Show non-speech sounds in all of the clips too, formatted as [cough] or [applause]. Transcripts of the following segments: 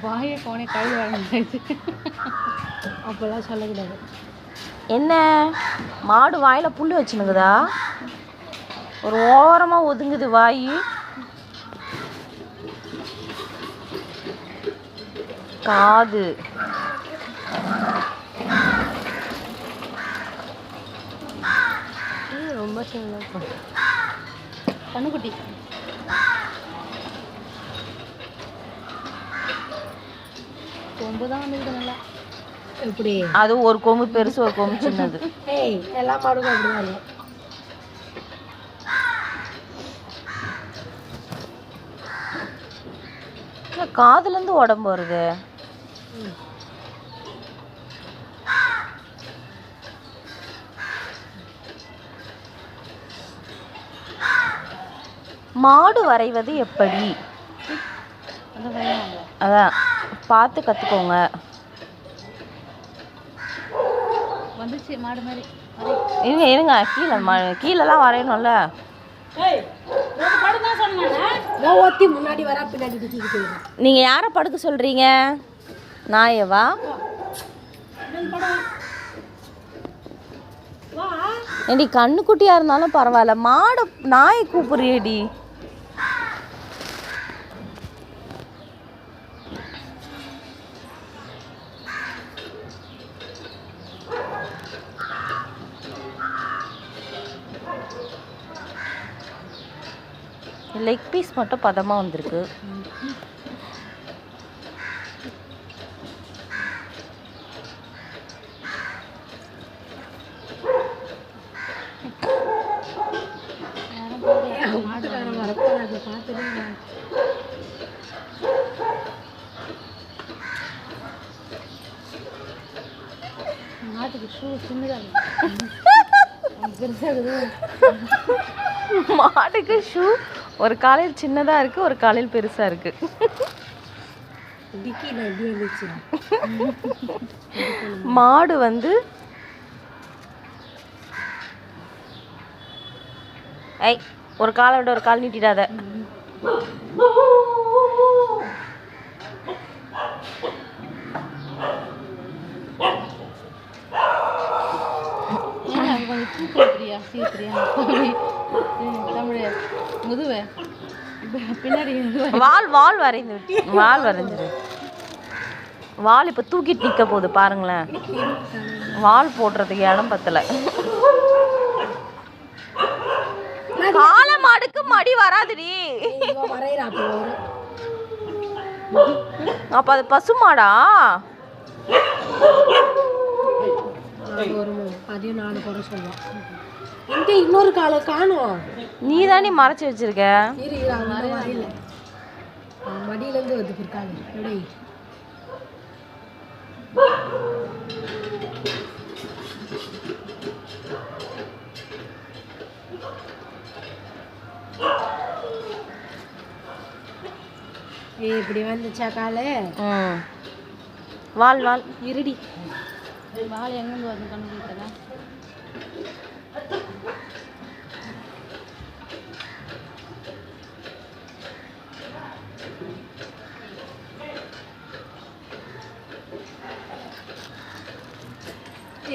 வாயை கோணை கழுவி வாங்கிட்டு. அப்போல்லாம் சொல்லக்கூடாது என்ன? மாடு வாயில் புல் வச்சுனுக்குதா? ஒரு ஓரமாக ஒதுங்குது வாய். காது. ரொம்ப சின்ன கண்ணுக்குட்டி. கொம்பு தான் வந்துருக்கு நல்லா எப்படி? அது ஒரு கொம்பு பெருசு ஒரு கொம்பு சின்னது. [laughs] ஏய் எல்லா மாடுக்கும் அப்படிதான் இல்லை காதுலேருந்து உடம்பு வருது. மாடு வரைவது எப்படி? அதான். பார்த்து கற்றுக்கோங்க. இருங்க இருங்க. கீழே ம கீழெல்லாம் வரையணும்ல. நான் ஒத்தி முன்னாடி வரா பின்னாடி தூக்கிட்டு போயிடுறேன் நீங்கள் யாரை படுக்க சொல்கிறீங்க நாயவா? ஏடி கண்ணுக்குட்டியாக இருந்தாலும் பரவாயில்ல. மாடை நாயை கூப்பிடுறியடி. லெக் பீஸ் மட்டும் பதமாக வந்திருக்கு. மாட்டுக்கு ஷூ சின்னதாக மாடுக்கு ஷூ ஒரு காலையில் சின்னதாக இருக்குது ஒரு காலையில் பெருசாக இருக்குது மாடு வந்து ஐ ஒரு காலை விட ஒரு கால் நீட்டிடாத ஏன் அது கொஞ்சம் தூக்கு தமிழ் முதுவை. பின்னாடி வால் வால் வரைந்து வால் வரைஞ்சிரு வால் இப்போ தூக்கிட்டு நிற்க போகுது பாருங்களேன். வால் போடுறதுக்கு இடம் பத்தல. கால மாடுக்கு மடி வராதுடி. இவன் அப்போ அது பசு அது பசுமாடா? அதையும் நாலு குறை சொல்லுவான். எங்க இன்னொரு காலை காணும் நீ தானே மறைச்சி வச்சிருக்க? இரு இரு அவங்க வரையில மடியிலேருந்து வந்து இருக்காங்க எப்படி ஏய் இப்படி வந்துச்சா காலு ம். வால் வால் இருடி. வால் எங்கேருந்து வருது கண்டுபிடிக்கிறதா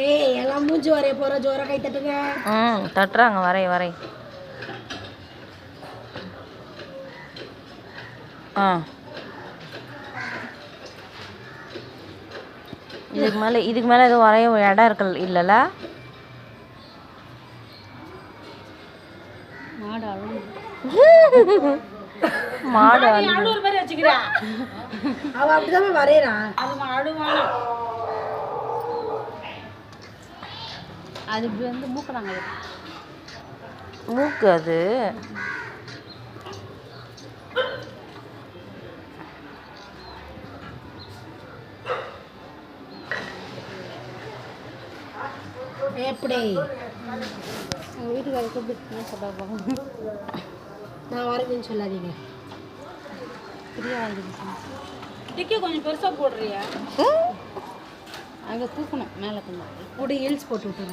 ஏய் எல்லாம் மூஞ்சி வரைய போற ஜோர கை தட்டுங்க. ம் தட்டுறாங்க வரை வரை. ஆ. இதுக்கு மேலே இதுக்கு மேலே எதுவும் வரைய இடம் இருக்கல் இல்லைல்ல மாடு. அவ அப்படிதான் வரையறான் அது வந்து மூக்குறாங்க. மூக்கு அது? எப்படி? எங்கள் வீட்டுக்காரர் கூப்பிட்டு சொல்லுவாங்க நான் வரைஞ்சேன்னு சொல்லாதீங்க. டிக்கி கொஞ்சம் பெருசா போடுறியா? அங்கே தூக்கணும் மேலே கொஞ்சம் கூட ஹீல்ஸ் போட்டு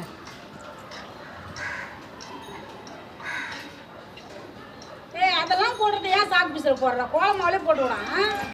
ஏய் அதெல்லாம் போடுறது ஏன் சாக்கு பீஸில் போடுற? கோலமாவிலே